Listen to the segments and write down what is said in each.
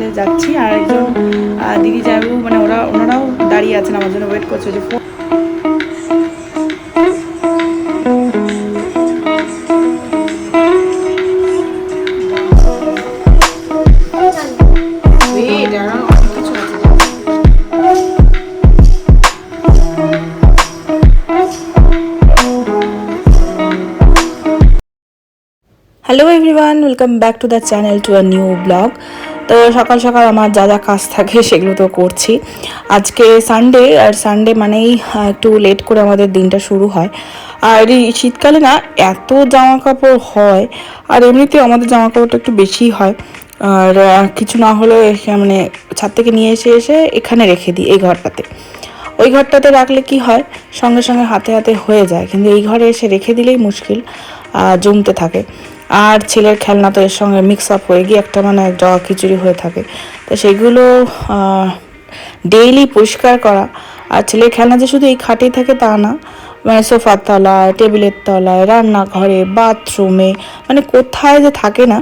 মিলে যাচ্ছি আর একজন দিদি যাব মানে ওরা, ওনারাও দাঁড়িয়ে আছেন আমার জন্য ওয়েট করছে যে। Hello everyone welcome back to the channel to a new blog তো সকাল সকাল আমার যা যা কাজ থাকে সেগুলো তো করছি। আজকে সানডে আর সানডে মানেই একটু লেট করে আমাদের দিনটা শুরু হয়। আর এই শীতকালে না, এত জামা কাপড় হয়, আর এমনিতেও আমাদের জামা কাপড়টা একটু বেশি হয়। আর কিছু না হলেও মানে ছাদ থেকে নিয়ে এসে এসে এখানে রেখে দিই এই ঘরটাতে। ওই ঘরটাতে রাখলে কি হয়, সঙ্গে সঙ্গে হাতে হাতে হয়ে যায়। কিন্তু এই ঘরে এসে রেখে দিলেই মুশকিল জমতে থাকে। আর ছেলের খেলনা তো এর সঙ্গে মিক্স আপ হয়ে গিয়ে একটা মানে জগা খিচুড়ি হয়ে থাকে। তো সেগুলো ডেইলি পরিষ্কার করা। আর ছেলের খেলনা যে শুধু এই খাটেই থাকে তা না মানে সোফার তলায়, টেবিলের তলায়, রান্নাঘরে, বাথরুমে মানে কোথায় যে থাকে না,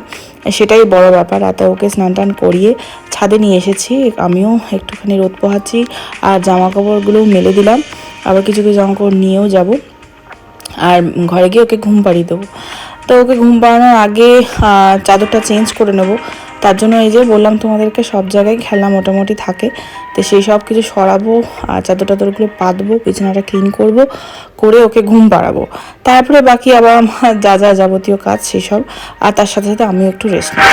সেটাই বড় ব্যাপার। এত ওকে স্নান টান করিয়ে ছাদে নিয়ে এসেছি। আমিও একটুখানি রোদ পোহাচ্ছি আর জামা কাপড়গুলোও মেলে দিলাম। আবার কিছু কিছু জামা কাপড় নিয়েও যাব। আর ঘরে গিয়ে ওকে ঘুম পাড়িয়ে দেবো। তো ওকে ঘুম পাড়ানোর আগে চাদরটা চেঞ্জ করে নেব। তার জন্য এই যে বললাম তোমাদেরকে সব জায়গায় খেলা মোটামুটি থাকে। তো সেই সব কিছু সরাবো আর চাদর টাদরগুলো পাতবো, বিছানাটা ক্লিন করব, করে ওকে ঘুম পাড়াবো। তারপরে বাকি আবার আমার যা যা যাবতীয় কাজ সেসব। আর তার সাথে সাথে আমিও একটু রেস্ট নেব।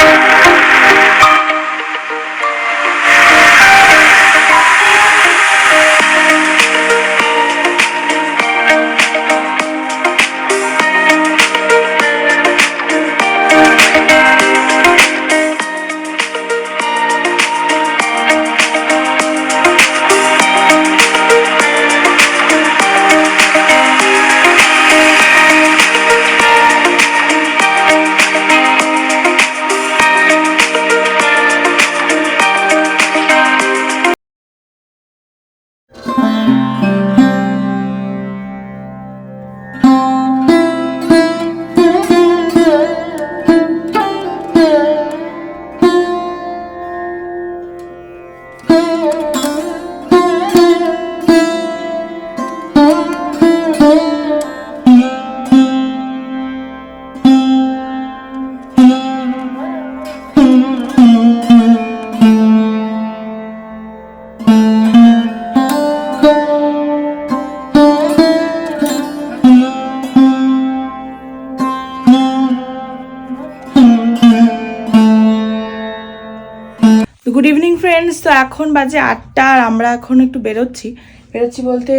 ফ্রেন্ডস তো এখন বাজে আটটা আর আমরা এখন একটু বেরোচ্ছি। বেরোচ্ছি বলতে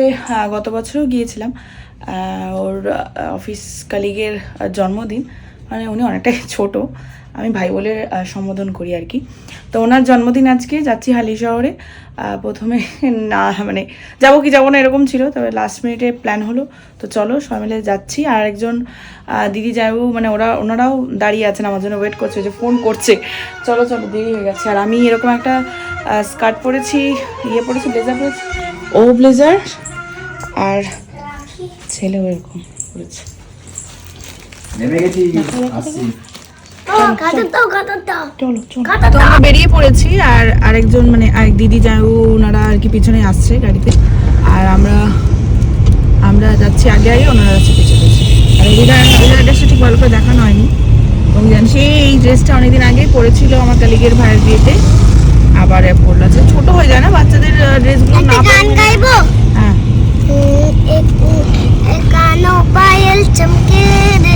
গত বছরও গিয়েছিলাম। ওর অফিস কালিগের জন্মদিন। মানে উনি অনেকটাই ছোট। আমি ভাই বলে সম্বোধন করি আর কি। তো ওনার জন্মদিন আজকে যাচ্ছি হালি শহরে। প্রথমে না মানে যাব কি যাব না এরকম ছিল, তবে লাস্ট মিনিটে প্ল্যান হলো। তো চলো সবাই মিলে যাচ্ছি। আর একজন দিদি যাব মানে ওরা, ওনারাও দাঁড়িয়ে আছেন, আমার জন্য ওয়েট করছে, যে ফোন করছে। চলো চলো, দেরি হয়ে গেছে। আর আমি এরকম একটা স্কার্ট পরেছি ইয়ে পরেছি ব্লেজার পরেছি। ও ব্লেজার আর ছেলেও এরকম পরেছে। নেমে গেছি আসছি। তো আমরা বেরিয়ে পড়েছি আর আরেকজন মানে আরেক দিদি যাই ওনারা আর কি পিছনে আসছে গাড়িতে। আর আমরা আমরা যাচ্ছি আগে আগে ওনারা যাচ্ছে পিছনে। আর ড্রেসটা ঠিক ভালো করে দেখানো হয়নি। তুমি জান সে এই ড্রেসটা অনেকদিন আগেই পরেছিল আমার কালিগের ভাইয়ের বিয়েতে। আবার এ পরলো। আচ্ছা, ছোট হয়ে যায় না বাচ্চাদের ড্রেসগুলো না গান গাইবো? হ্যাঁ। এক এক কানো পায়েল চমকে রে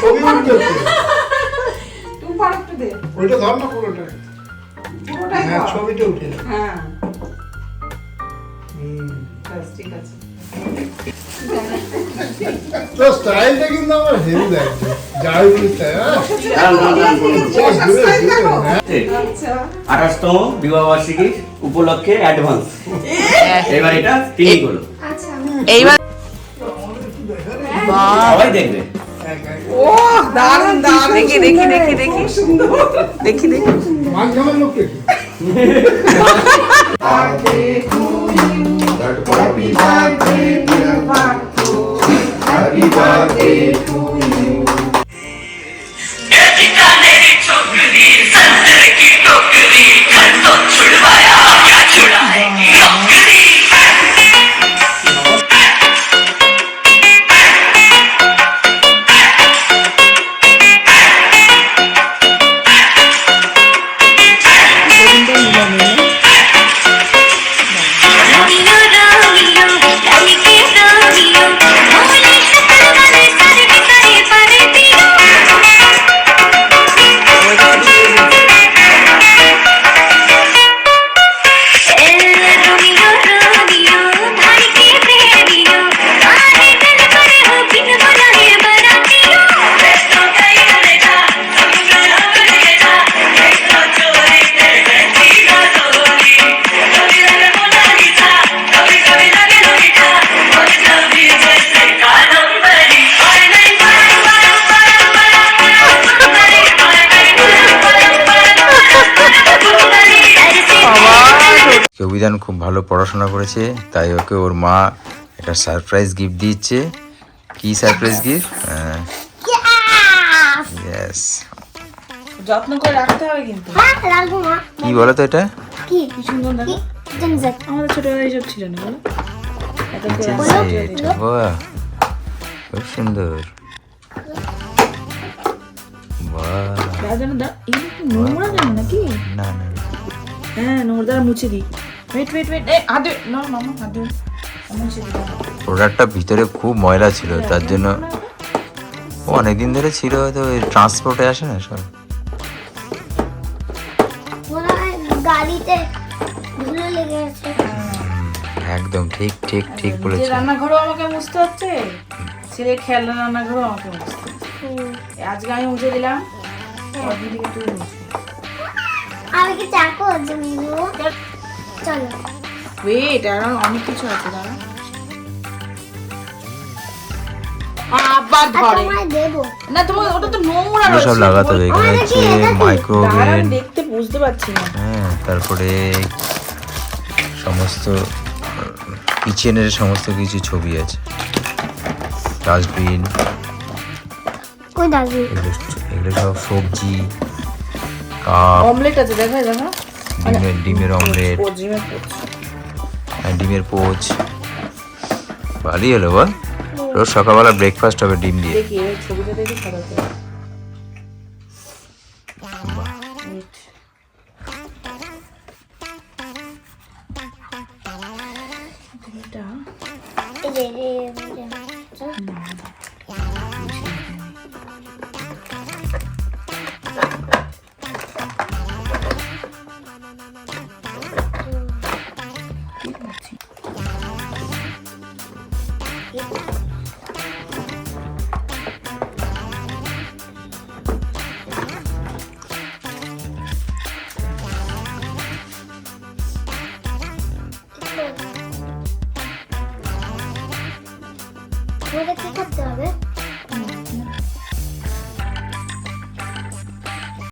ছবি উঠছে তুই আরেকটু দে। ওইটা ধর না পুরোটা। হ্যাঁ ছবিটা উঠে হ্যাঁ। হুম। ঠিক আছে। তো স্টাইলটা কিন্তু আমার হেভি লাগছে যাই বলিস তাই, হ্যাঁ? আঠাশতম বিবাহবার্ষিকী উপলক্ষে অ্যাডভান্স এবার এটা তিনি হলো এইবার সবাই দেখবে। ও দারুণ দারুণ। দেখি দেখি দেখি দেখি। দেখি দেখি। Happy birthday to কি খুব ভালো পড়াশোনা করেছে তাই ওকে ওর মা একটা সারপ্রাইজ গিফট দিচ্ছে কি সারপ্রাইজ গিফট ইয়েস যত্ন করে রাখতে হবে কিন্তু। হ্যাঁ রাখব মা। কি বলো তো এটা? কি? কি সুন্দর দেখো। আমাদের ছোটবেলায় এইসব ছিল না বলো। এত করে এটা। বাহ খুব সুন্দর। বাহ। নোংরা নাকি না না। হ্যাঁ নোংরা দ্বারা মুছে দিই ওয়েট ওয়েট ওয়েট এ হাতে না মামা দিই প্রোডাক্টটা ভিতরে খুব ময়লা ছিল তার জন্য অনেকদিন ধরে ছিল হয়তো ওই ট্রান্সপোর্টে আসে না সব। গাড়িতে ধুলো লেগে আছে। একদম ঠিক ঠিক ঠিক বলেছ। রান্নাঘরও আমাকে মুছতে হচ্ছে ছেলের খেলনা রান্নাঘরও আমাকে মুছতে হচ্ছে। আজকে আমি মুছে দিলাম দিদিকে তুই মুছবি আমি কি চাকু হচ্ছে চলো। ওয়েট আর অনেক কিছু আছে দাঁড়া আবার ধরে। না তোমার ওটা তো নোংরা এগুলো সব লাগাতে হবে এখানে আমাদের হচ্ছে কি এটা কি? মাইক্রো দাঁড়া, ওভেন আমি দেখতে বুঝতে পারছি না। হ্যাঁ তারপরে সমস্ত কিচেনের সমস্ত কিছু ছবি আছে। ডাস্টবিন। এগুলো এগুলো সব সবজি কাপ। অমলেট আছে দেখা দেখা ডিমের ডিমের অমলেট। আর ডিমের পোচ। ভালোই হলো বল। রোজ সকালবেলা ব্রেকফাস্ট হবে ডিম দিয়ে। ছবিটা দেখি